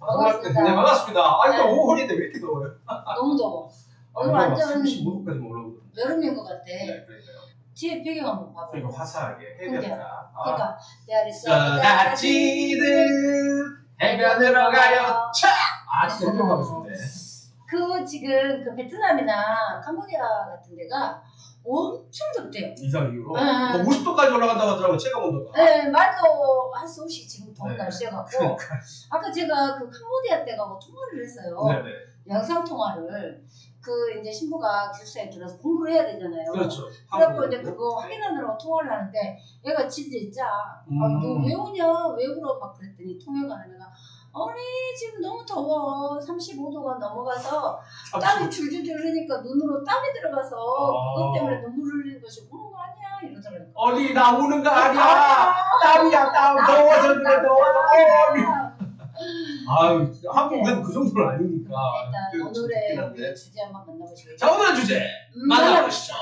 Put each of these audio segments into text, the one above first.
반갑습니다. 네 반갑습니다. 아 이거 네. 5월인데 왜 이렇게 더워요? 너무 더워. 오늘 아, 완전 35도까지 올라오거든요. 여름인 것 같아. 네 그러니까요. 뒤에 배경 한번 봐봐. 그리고 화사하게 근데요. 해변가. 아. 그러니까 there is 저다치듯 해변으로 가요. 차! 아 진짜 해변 가고 싶은데. 그 지금 그 베트남이나 캄보디아 같은 데가 엄청 덥대요. 이상 이후로 네. 뭐 50도까지 올라간다고 하더라고 체감 온도가. 네, 말도 할 수 없이 지금 더운 네. 날씨여갖고 그러니까. 아까 제가 그 캄보디아 때 가고 통화를 했어요. 네 네. 영상 통화를 그 이제 신부가 기숙사에 들어서 공부를 해야 되잖아요. 그렇죠. 그래갖고 이제 그거 확인하느라고 통화를 하는데 얘가 진짜 있자 아, 음. 너왜 오냐 왜 울어 막 그랬더니 통화가 안 내가 아니 지금 너무 더워 35도가 넘어가서 땀이 줄줄 흐르니까 눈으로 땀이 들어가서 아. 그것 때문에 눈물 흘리는 것이 우는 거 아니야 이러더라고요 어디 나오는 거 아니야. 땀이야 땀. 더워서 그래 더워서. 아유 한국은 그 정도는 아니니까. 일단 그 오늘의 주제 한번 만나보시겠어요? 자 오늘의 주제 음, 만나보시죠.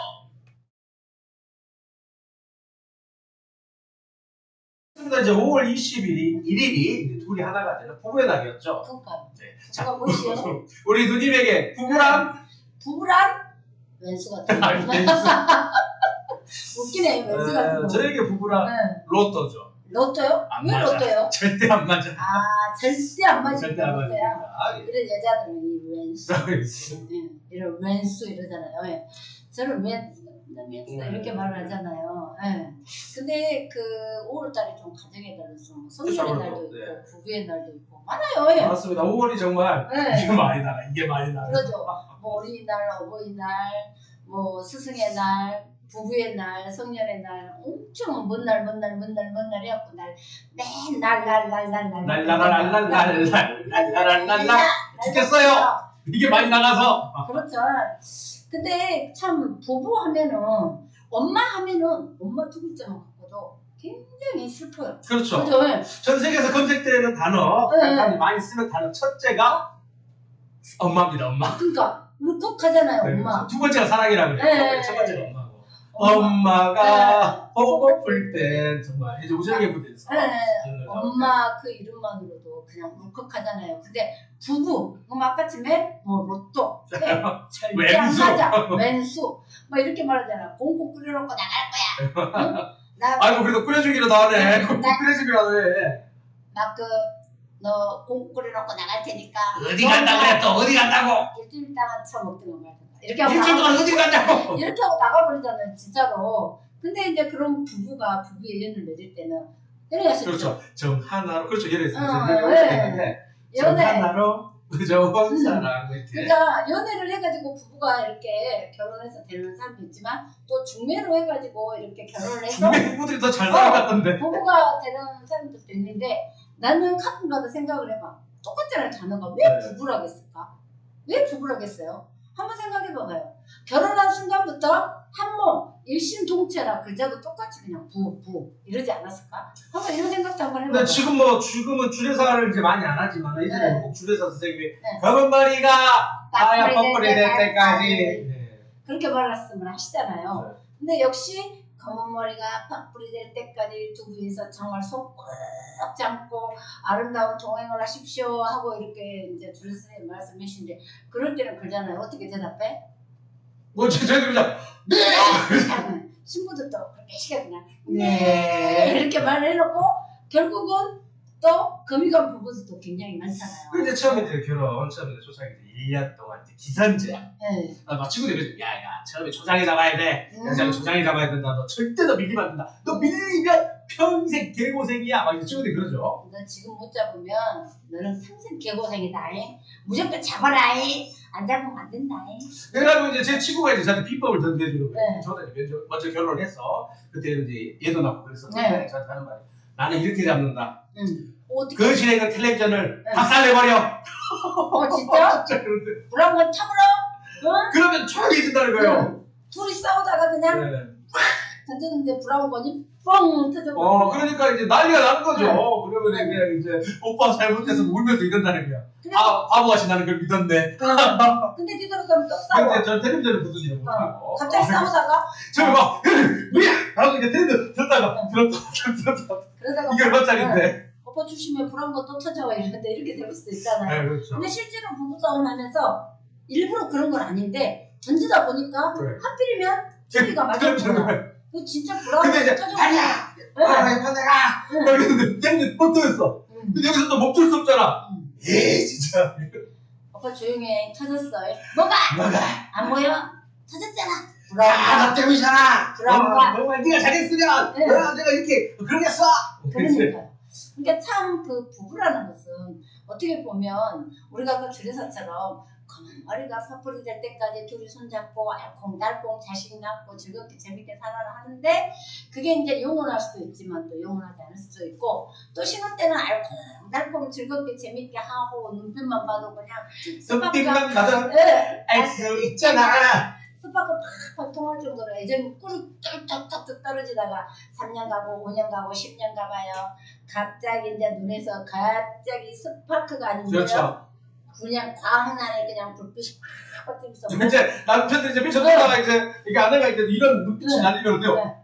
그러니까 이제 5월 20일이 1일이 둘이 하나가 되는 부부의 날이었죠. 그러니까 네. 제가 보시요 우리 누님에게 부부란 부부란 왼수 같은 아니. 웃기네 왼수 같은 어, 거 저에게 부부란 네. 로또죠. 로또요? 안 왜 맞아. 로또요? 절대 안 맞아. 아 절대 안 맞을 절대 안 맞아. 그래 여자들은 이 왼수 예, 이런 왼수 이러잖아요. 예. 저는 왼수 음. 이렇게 말을 하잖아요. 예. 근데 그 5월달이 좀 가정의 달로서 뭐 성년의 날도 있고 네. 부부의 날도 있고 많아요. 예. 맞습니다. 5월이 정말 예. 이게 많이 나가. 이게 많이 나가. 그러죠. 뭐 어린이날, 어버이날, 뭐 스승의 날, 부부의 날, 성년의 날, 엄청 먼 날, 먼 날, 먼 날, 먼날 해갖고 날 맨날 날, 날, 날, 날, 죽겠어요. 이게 많이 나가서. 그렇죠. 근데 참 부부 하면은 엄마 하면은 엄마 두 글자만 갖고도 굉장히 슬퍼요. 그렇죠. 그죠? 전 세계에서 검색되는 단어, 네. 사람이 많이 쓰는 단어 첫째가 엄마입니다. 엄마. 그러니까 울컥하잖아요, 엄마. 두 번째가 사랑이라고 그래요. 네. 첫 번째가 엄마고. 엄마. 엄마가 보고플 땐 정말 이제 우정의 무대에서 네. 하는 거죠. 엄마 그 이름만으로도 그냥 울컥하잖아요. 근데 부부, 그럼 아까쯤에 뭐 로또, 네, 절대 안 왼수. 맞아, 왼수, 막 이렇게 말하잖아. 공고 끓여놓고 나갈 거야. 응? 나, 아이고 그래도 끓여주기라도 하네. 네. 끓여주기라도 해. 나그너 공고 끓여놓고 나갈 테니까. 어디 간다고 그래 또 어디 간다고? 일주일 동안 거 말든가. 이렇게 하고 일주일 동안 나가- 어디 간다고? 이렇게 하고 나가버리잖아요, 진짜로. 근데 이제 그런 부부가 부부의 연을 맺을 때는 싫죠. 그렇죠. 정 하나로 그렇죠. 예를 들어서 어, 네. 정. 하나로 좋은 사랑 뭐 이렇게. 그러니까 연애를 해가지고 부부가 이렇게 결혼해서 되는 사람도 있지만 또 중매로 해가지고 이렇게 결혼을 해서 중매 부부들이 더잘 살아갔던데. 부부가 되는 사람들도 있는데 나는 가끔가다 생각을 해봐. 똑같잖아요 단어가 왜 네. 부부라겠을까? 왜 부부라겠어요? 한번 생각해 봐봐요. 결혼한 순간부터 한몸 일심동체라 글자도 똑같이 그냥 부, 부 이러지 않았을까? 한번 이런 생각도 한번 해봐요. 근데 지금 뭐 지금은 주례사를 이제 많이 안 하지만 예전에 네. 꼭 주례사 선생님이 네. 검은 머리가 하얀 딱 뻐꾸리 될 때까지. 네. 그렇게 말씀을 하시잖아요. 네. 근데 역시 검은 머리가 팥뿌리 될 때까지 두 분이서 정말 손꽉 잡고 아름다운 동행을 하십시오 하고 이렇게 이제 주례 선생님 말씀하시는데 그럴 때는 그러잖아요. 어떻게 대답해? 뭐 저희 그냥 하면 신부들도 그렇게 시켜 그냥 네 이렇게 말을 해놓고 결국은 또 거미감 부부들도 굉장히 많잖아요. 그 이제 처음에 이제 결혼 처음에 초창기 때 1년 동안 이제 기선제 네. 아, 막 친구들이 야야 처음에 초장이 잡아야 돼 음. 여자는 초장이 잡아야 된다 너 절대 너 밀리면 안 된다 너 밀리면 평생 개고생이야 막 이제 친구들이 그러죠 너 지금 못 잡으면 너는 평생 개고생이다. 잉? 무조건 잡아라. 잉? 안 잡으면 안 된다. 잉? 그래가지고 이제 제 친구가 이제 저한테 비법을 거예요 네. 저는 이제 먼저, 결혼을 했어 그때 이제 얘도 낳고 그랬었는데 네. 저한테 하는 말이 나는 이렇게 잡는다 응. 어떻게? 그 시에 있는 텔레비전을 네. 박살내버려 어 진짜? 진짜 그런데 타물어? 응? 그러면 조용해진다는 거예요 둘이 싸우다가 그냥 네. 던졌는데 브라운관이 뻥 터져. 어 그러니까 이제 난리가 나는 거죠 네. 그러면 네. 그냥 이제 오빠 잘못해서 울면서 이런다는 거야 아 바보 같이 나는 그걸 믿었네 근데 뒤돌아서면 또 싸워. 근데 전 텔레비전을 보지는 못하고 갑자기 싸우다가 저를 막 왜? 하고 이제 텔레비전 듣다가 들었다 들었다 그러다가 이게 얼마짜린데? 오빠 주시면 불한 거또 터져 이러는데 이렇게 될 수도 있잖아요. 네 그렇죠. 근데 실제로 부부싸움 하면서 일부러 그런 건 아닌데 던지다 보니까 네. 하필이면 소리가 맞았구나. 그 진짜 불안 근데 이제. 아니야 네. 아 이거 내가 응. 막 이랬는데 얘는 뻗어였어 응. 근데 여기서 또 멈출 수 없잖아 응. 에이 진짜 오빠 조용해 터졌어. 뭐가 뭐가 안 보여? 터졌잖아. 아, 불안가. 나 때문이잖아. 그런가? 어, 정말 네가 잘했으면 네. 어, 내가 이렇게 그러겠어. 그러니까. 그러니까 참 그 부부라는 것은 어떻게 보면 우리가 그 주례사처럼 검은 머리가 퍼플이 될 때까지 둘이 손잡고 알콩달콩 자식 낳고 즐겁게 재밌게 살아라 하는데 그게 이제 영원할 수도 있지만 또 영원하지 않을 수도 있고 또 신혼 때는 알콩달콩 즐겁게 재밌게 하고 눈빛만 봐도 그냥 눈빛만 나도 예, 알수 있잖아. 스파크 팍팍 통할 정도로 애정이 꿀 뚝뚝뚝뚝 떨어지다가 3년 가고 5년 가고 10년 가봐요. 갑자기 이제 눈에서 갑자기 스파크가 아니고요. 그렇죠. 그냥 광란에 그냥 불빛이 팍 튀면서 이제 남편들이 이제 미쳤다가 이제 이게 아내가 이제 이런 눈빛이 네. 날리면요. 네.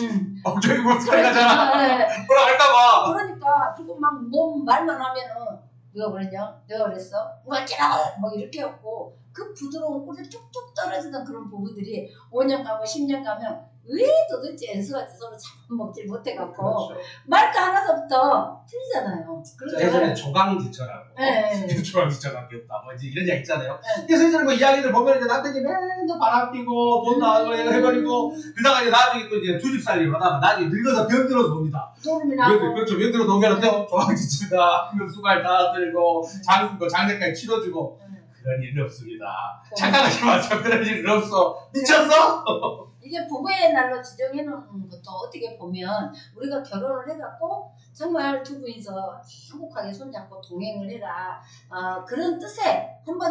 음. 뭐 소리 나잖아. 네. 뭐라 할까봐. 그러니까 그리고 막 몸 말만 하면은 누가 그랬냐? 내가 그랬어? 누가 찌라고 막 이렇게 했고 그 부드러운 꿀이 뚝뚝 떨어지던 그런 부부들이 5년 가고 10년 가면 왜 도대체 엔수같이 서로 잡아먹질 못해갖고 그렇죠. 말도 하나서부터 틀리잖아요. 자, 예전에 조강지처라고. 네. 조강지처가 귀엽다. 뭐 이제 이런 이야기 있잖아요. 네. 그래서 이제 뭐 이야기를 보면 이제 남편이 맨날 바람 피고 돈 나가고 이거 해버리고 그러다가 이제 나중에 또 이제 두집 살림을 하다가 나중에 늙어서 병들어서 그래도 나고 그렇죠. 면들어 오면은요 조항지치다 수갈 다 들고 장수고 장례까지 치러주고 그런 일은 없습니다. 착각하지 마세요. 그런 일은 없어. 미쳤어? 이게 부부의 날로 지정해 놓은 것도 어떻게 보면 우리가 결혼을 해갖고 정말 두 분이서 행복하게 손잡고 동행을 해라 어, 그런 뜻에 한번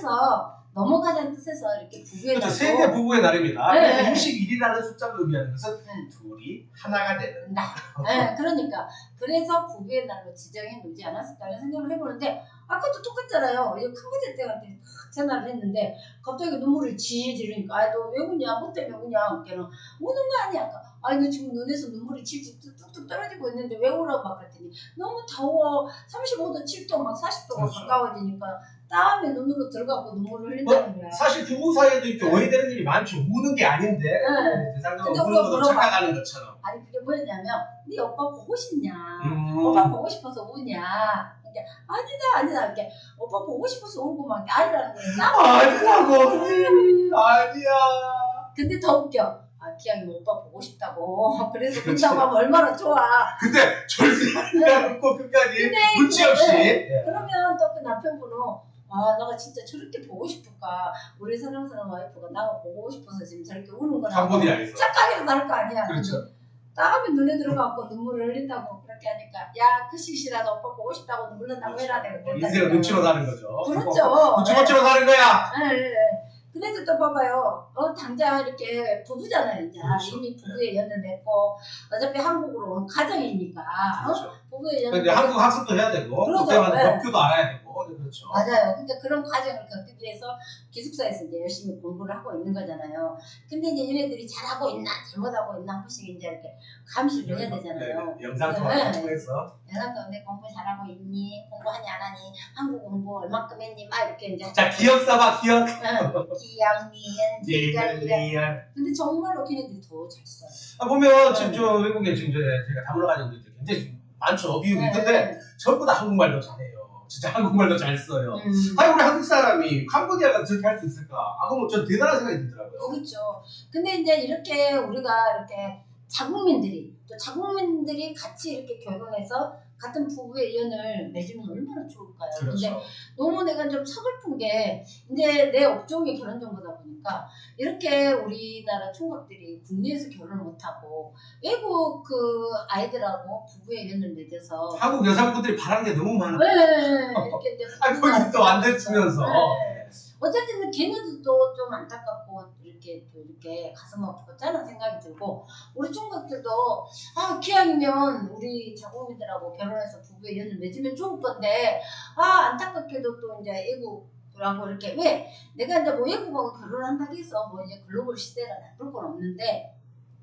새기면서 넘어가자는 뜻에서 이렇게 부부의 그렇죠. 날도 세계 부부의 날입니다. 네. 그래서 61이라는 숫자를 의미하는 것은 네. 둘이 하나가 되는. 나. 네, 그러니까 그래서 부부의 날로 지정해 놓지 않았을까라는 생각을 해보는데 아까도 똑같잖아요. 이 캄보디아 때한테 전화를 했는데 갑자기 눈물을 질질 흘리니까 아너 왜 우냐? 뭐 때문에 우냐? 걔는 우는 거 아니야. 아니 너 지금 눈에서 눈물이 질질 뚝뚝 떨어지고 있는데 왜 울어? 막 그랬더니 너무 더워. 35도 7도 막 40도가 그렇죠. 가까워지니까 땀에 눈으로 들어가고 눈물을 흘린다는 거야. 사실 부부 사이에도 이렇게 오해되는 일이 많죠. 우는 게 아닌데 네. 근데 우는 물어봐. 착각하는 것처럼. 아니 그게 뭐였냐면 네 오빠 보고 싶냐? 음. 오빠 보고 싶어서 우냐? 이렇게 아니다 아니다 이렇게 오빠 보고 싶어서 울고 막 아니라는 거야. 아니라고 아니야. 근데 더 웃겨. 아 기왕이 오빠 보고 싶다고 그래서 그렇지. 운다고 하면 얼마나 좋아. 근데 절대 안 웃고 끝까지 근데 눈치 없이. 네. 예. 그러면 또 그 남편분은 아 나가 진짜 저렇게 보고 싶을까? 우리 사랑스러운 와이프가 나가 보고 싶어서 지금 저렇게 우는 거나 캄보디아에서. 착각해서 나올 거 아니야. 그렇죠. 다음에 눈에 들어가고 눈물을 흘린다고 그렇게 하니까 야그 시시라도 오빠 보고 싶다고 눈물 난다고 해라 내가 그랬다니까요. 인생은 눈치로 사는 거죠. 그렇죠. 눈치 맞추러 사는 거야. 네, 네, 네. 그래도 또 봐봐요. 어, 당장 이렇게 부부잖아요. 이제 그렇죠. 이미 부부의 연을 맺고 어차피 한국으로 온 가정이니까 어? 그렇죠. 부부의 연을 근데 한국 학습도 해야 되고. 그때만 네. 법규도 알아야 되고 그렇죠. 맞아요. 그러니까 그런 과정을 겪기 위해서 기숙사에서 이제 열심히 공부를 하고 있는 거잖아요. 근데 이제 얘네들이 잘하고 있나 잘못하고 있나 한 번씩 이제 이렇게 감시를 해야 되잖아요. 네, 영상 네. 통해서 내가 너내 공부 잘하고 있니? 공부하니 안 하니? 한국 공부 얼마큼 했니? 막 이렇게 이제 자 기억 삼아 기억. 지간이야. 리얼. 근데 정말로 걔네들이 더 잘 써요. 아 보면 지금 저 외국에 지금 제가 다물어 가지고 이제 굉장히 좀 많죠 비율이 네. 근데 전부 다 한국말도 잘해요. 진짜 한국말도 잘 써요. 음. 아니 우리 한국 사람이 캄보디아가 저렇게 할 수 있을까? 아 그럼 전 대단한 생각이 들더라고요. 그렇죠. 근데 이제 이렇게 우리가 이렇게 자국민들이 또 자국민들이 같이 이렇게 결혼해서 같은 부부의 연을 맺으면 얼마나 좋을까요? 근데 그렇죠. 너무 내가 좀 서글픈 게 이제 내 업종이 결혼 정보다 보니까 이렇게 우리나라 총각들이 국내에서 결혼을 못하고 외국 그 아이들하고 부부의 연을 맺어서 한국 여성분들이 바라는 게 너무 많아. 네, 이렇게 이제 아 거기 또안 됐으면서. 네. 어쨌든 걔네들도 좀 안타깝고 이렇게 또 이렇게 가슴 아프고 짠한 생각이 들고 우리 총각들도 아 기왕이면 우리 자국민들하고 결혼해서 부부의 연을 맺으면 좋을 건데 아 안타깝게도 또 이제 애국라고 이렇게 왜 내가 이제 뭐 외국하고 결혼한다고 해서 뭐 이제 글로벌 시대가 나쁠 건 없는데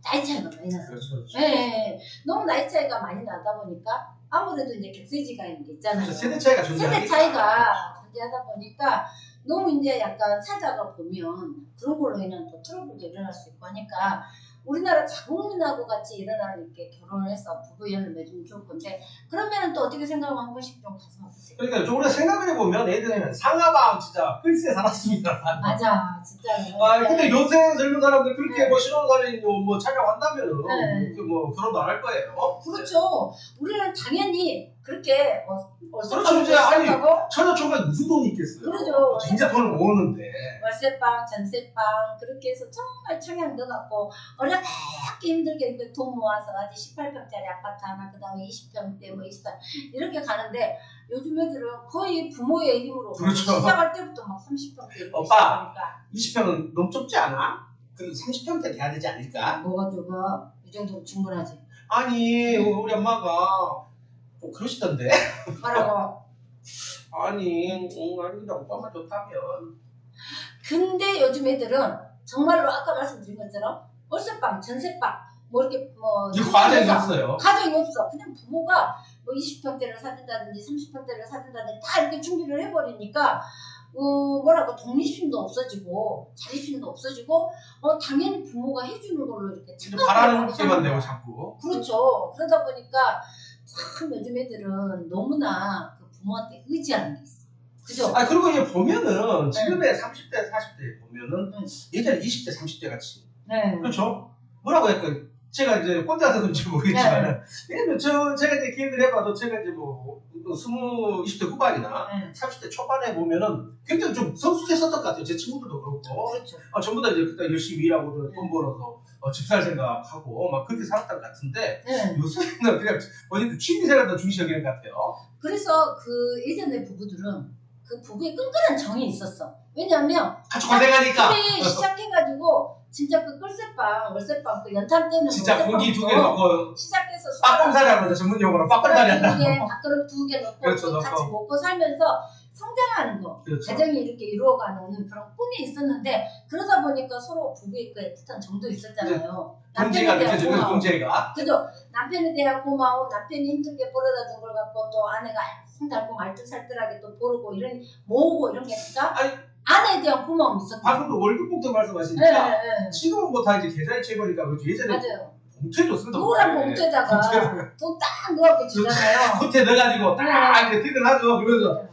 나이 차이가 많이 나서. 그렇죠. 그렇죠. 예. 너무 나이 차이가 많이 나다 보니까 아무래도 이제 격세지가 있잖아요. 그렇죠. 세대 차이가 존재하니까. 세대 차이가 존재하다 보니까 너무 이제 약간 살다가 보면 그런 걸로 인한 또 트러블도 일어날 수 있고 하니까 우리나라 자국민하고 같이 일어나는 이렇게 결혼을 해서 부부연을 맺으면 좋을 건데 그러면 또 어떻게 생각하면 한 번씩 좀 가슴 아프세요. 그러니까 좀 우리가 생각해보면 예전에는 상하방 진짜 글쎄 살았습니다. 맞아, 진짜. 아 근데 요새 젊은 사람들 그렇게 뭐 신혼사진 뭐 촬영한다면은 네. 그뭐 결혼도 안 할 거예요. 그렇죠. 우리는 당연히 그렇게 어, 그렇죠, 아니, 하고 총각 무슨 돈이 있겠어요? 그러죠. 진짜 돈을 모으는데. 월세방, 전세방 그렇게 해서 정말 청약 넣어갖고 어렵게 힘들게 그돈 모아서 아직 18평짜리 아파트 하나 그 다음에 20평대 뭐 24 이렇게 가는데 요즘 애들은 거의 부모의 힘으로 그렇죠. 시작할 때부터 막 30평대 오빠. 20평은 너무 좁지 않아? 그래도 30평대 돼야 되지 않을까? 뭐가 좁아 이 정도면 충분하지 아니 우리 엄마가 뭐 그러시던데. 뭐라고 아니, 음, 아니 오빠만 좋다면. 근데 요즘 애들은 정말로 아까 말씀드린 것처럼 월세방, 전세방 뭐 이렇게 뭐이 과정이 없어요. 가정이 없어. 그냥 부모가 뭐 20평대를 사준다든지 30평대를 사준다든지 다 이렇게 준비를 해버리니까 어 뭐라고 독립심도 없어지고 자립심도 없어지고 어 당연히 부모가 해주는 걸로 이렇게 바라는 사는 되고. 자꾸. 그렇죠. 그러다 보니까 참 요즘 애들은 너무나 그 부모한테 의지하는 게 있어. 그죠? 아 그리고 이제 보면은 지금의 30대, 40대 보면은 네. 예전에 20대, 30대 같이 네. 그렇죠? 뭐라고 할까? 제가 이제 꼰대라서 그런지 모르겠지만 왜냐면 저 제가 이제 기획을 해봐도 제가 이제 뭐 스무 20대 후반이나 네. 30대 초반에 보면은 굉장히 좀 성숙했었던 것 같아요. 제 친구들도 그렇고 그렇죠. 아, 전부 다 이제 그때 열심히 일하고 돈 벌어서 어, 집살 생각하고 막 그렇게 살았던 것 같은데 네. 요새는 그냥 어디 취미 생활도 중시 여기는 것 같아요. 그래서 그 예전의 부부들은 그 부부에 끈끈한 정이 있었어. 왜냐하면 같이 고생하니까 시작해가지고 진짜 그 꿀새빵, 월세빵 그 연탄 때는 진짜 고기 두 개 넣고 시작해서 하는 거죠 전문 용어로 빠꼼살이 한다. 두 개, 밥그릇 두 개 넣고 그렇죠, 같이 넣고. 먹고 살면서 성장하는 거, 그렇죠. 가정이 이렇게 이루어가는 그런 꿈이 있었는데 그러다 보니까 서로 부부의 그 애틋한 정도 있었잖아요. 동지가 남편에 대한 고마움. 동지가 그죠? 남편에 대한 고마움, 남편이 힘들게 벌어다 준 걸 갖고 또 아내가 알콩달콩 알뜰살뜰하게 또 보르고 이런 모으고 이런 게 있으 아내에 대한 고마움이 있었다. 방금도 월급봉투 네, 말씀하시니까 네, 지금은 뭐 다 이제 계좌 이체해버리니까 그렇죠. 예전에 맞아요. 봉투에 줬습니다. 노란 봉투에. 봉투에다가. 돈 딱 넣어갖고 주잖아요. 호텔 넣어가지고 네. 딱 이렇게 퇴근하죠. 그러면서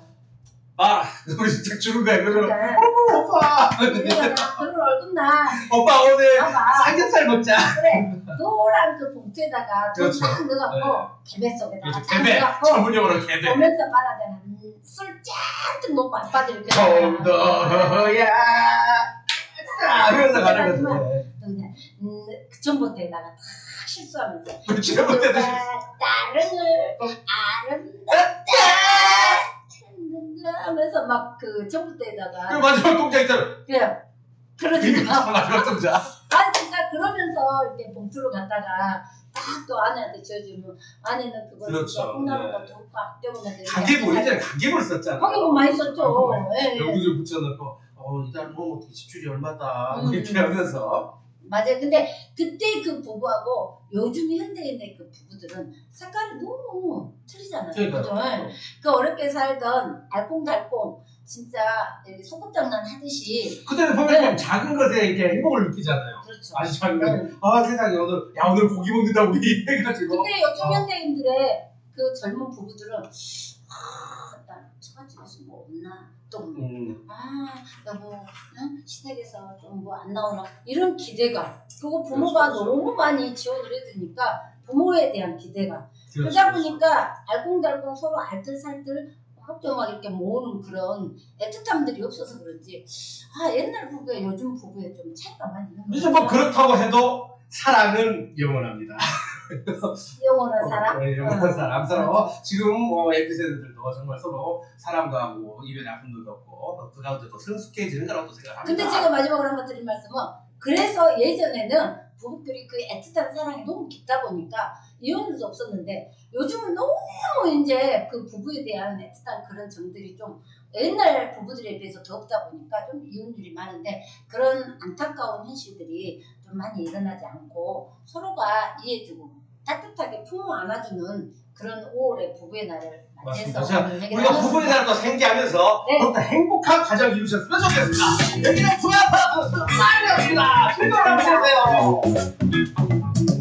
아 우리 진짜 주는 거야. 그러면 그러니까 오빠 우리가 그런 월급날 오빠 오늘 봐봐. 삼겹살 먹자. 그래 노란 그 봉투에다가 돈 그렇죠. 딱 넣어갖고 개배 속에다가 그렇죠. 딱 개배 넣어갖고 전문용어로 개배. 보면서 빨아대는 술 잔뜩 먹고 아빠들 이렇게 정도야. 자, 그래서 가는. 그냥 음, 그 전봇대에다가 딱 실수하면서 우리 지난번에도 딸을 아름답다 하면서 막 그 전봇대에다가 그 마지막 동작 있잖아. 그냥 그러니까 마지막 동작. 아 진짜 그러면서 이렇게 봉투를 갖다가 딱 또 아내한테 지어주면 아내는 그걸 그렇죠. 진짜 콩나물 네. 같은 거 때문에 가계부 예전에 가계부를 썼잖아. 거기 뭐 많이 썼죠. 어, 예, 예. 여기를 붙여놓고 어 이달 뭐 어떻게 지출이 얼마다 뭐 음. 이렇게 하면서 맞아요. 근데 그때 그 부부하고 요즘 현대인의 그 부부들은 색깔이 너무 틀리잖아요. 그러니까? 그 어렵게 살던 알콩달콩 진짜 소꿉장난 하듯이 그때는 보면 네. 좀 작은 것에 이렇게 행복을 느끼잖아요. 그렇죠. 아주 작은 네. 아 세상에 오늘 야 오늘 고기 먹는다 우리 해가지고 근데 어. 현대인들의 그 젊은 부부들은 아, 나 처갓집에서 뭐 없나 또 음, 아, 여보, 응? 시댁에서 좀 뭐 안 나오나 이런 기대감. 그리고 부모가 그렇죠, 그렇죠. 너무 많이 지원을 해주니까 부모에 대한 기대감. 그렇죠, 그러다 그렇죠. 보니까 알콩달콩 서로 알뜰살뜰 막 이렇게 모으는 그런 애틋함들이 없어서 그런지 아 옛날 부부에 요즘 부부에 좀 차이가 많이 있는 이제 뭐 그렇다고 해도 사랑은 영원합니다. 영원한 사람. 네, 영원한 어. 사람 서로 지금 뭐 MZ 세대들도 정말 서로 사람과 뭐 이별의 아픔도 없고 그 가운데도 성숙해지는 거라고 생각합니다. 근데 제가 마지막으로 한번 드린 말씀은 그래서 예전에는 부부끼리 그 애틋한 사랑이 너무 깊다 보니까 이혼도 없었는데 요즘은 너무 이제 그 부부에 대한 애틋한 그런 정들이 좀 옛날 부부들에 비해서 더 없다 보니까 좀 이혼율이 많은데 그런 안타까운 현실들이 좀 많이 일어나지 않고 서로가 이해해주고 따뜻하게 품어 안아주는 그런 5월의 부부의 날을 맞습니다. 자, 우리가 부부에 대한 거 생기하면서 네. 더욱 행복한 가정 이루셨으면 좋겠습니다. 여기는 부야 파트 사이드였습니다. 즐거운 하루 되세요.